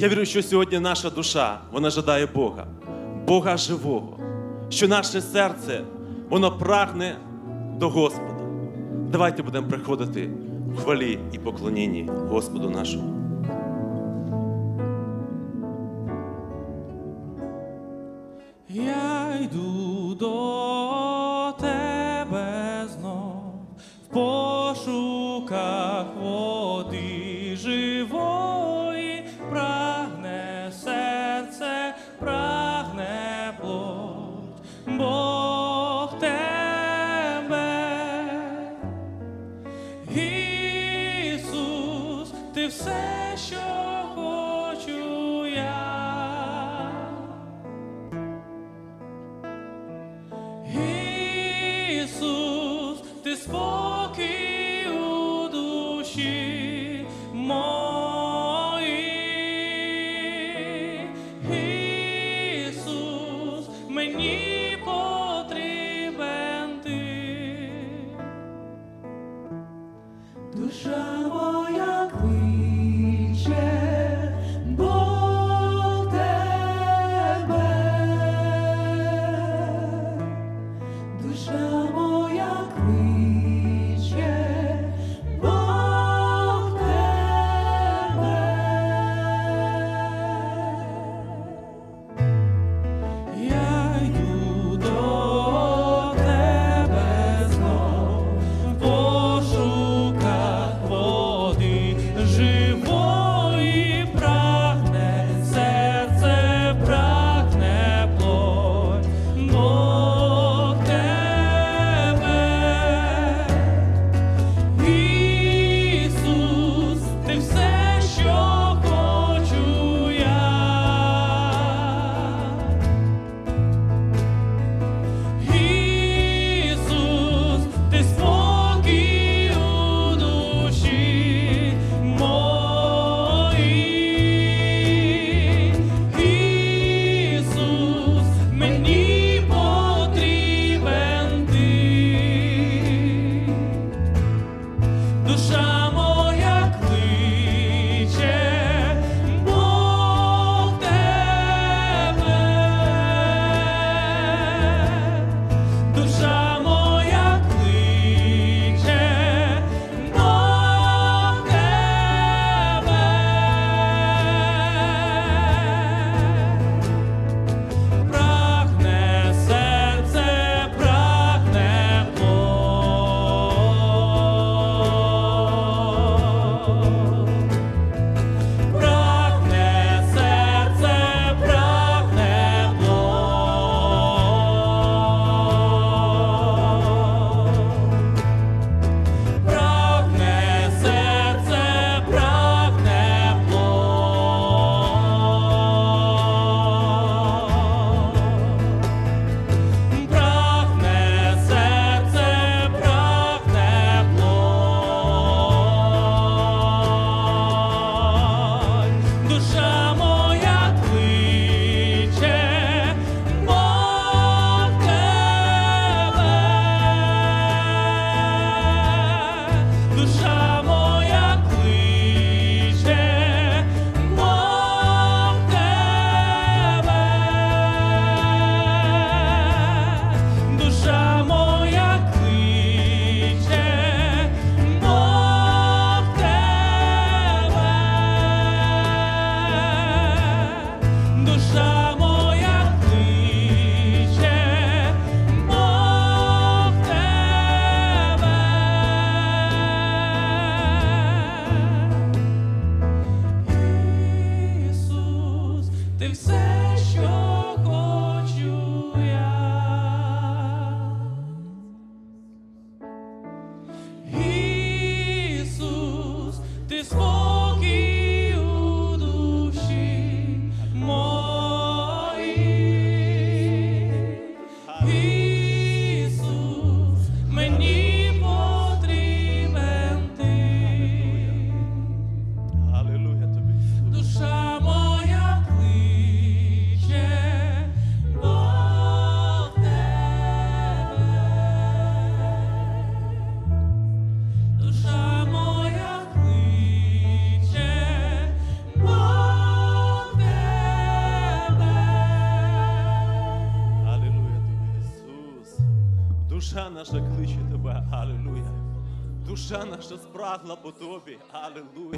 Я вірю, що сьогодні наша душа вона жадає Бога, Бога живого, що наше серце воно прагне до Господа. Давайте будемо приходити в хвалі і поклонінні Господу нашому. Я йду до Ісус, ти все, що. душа моя кличе. ти все, що. Душа наша кличе тебе, алілуя. Душа наша спрагла по тобі, алілуя.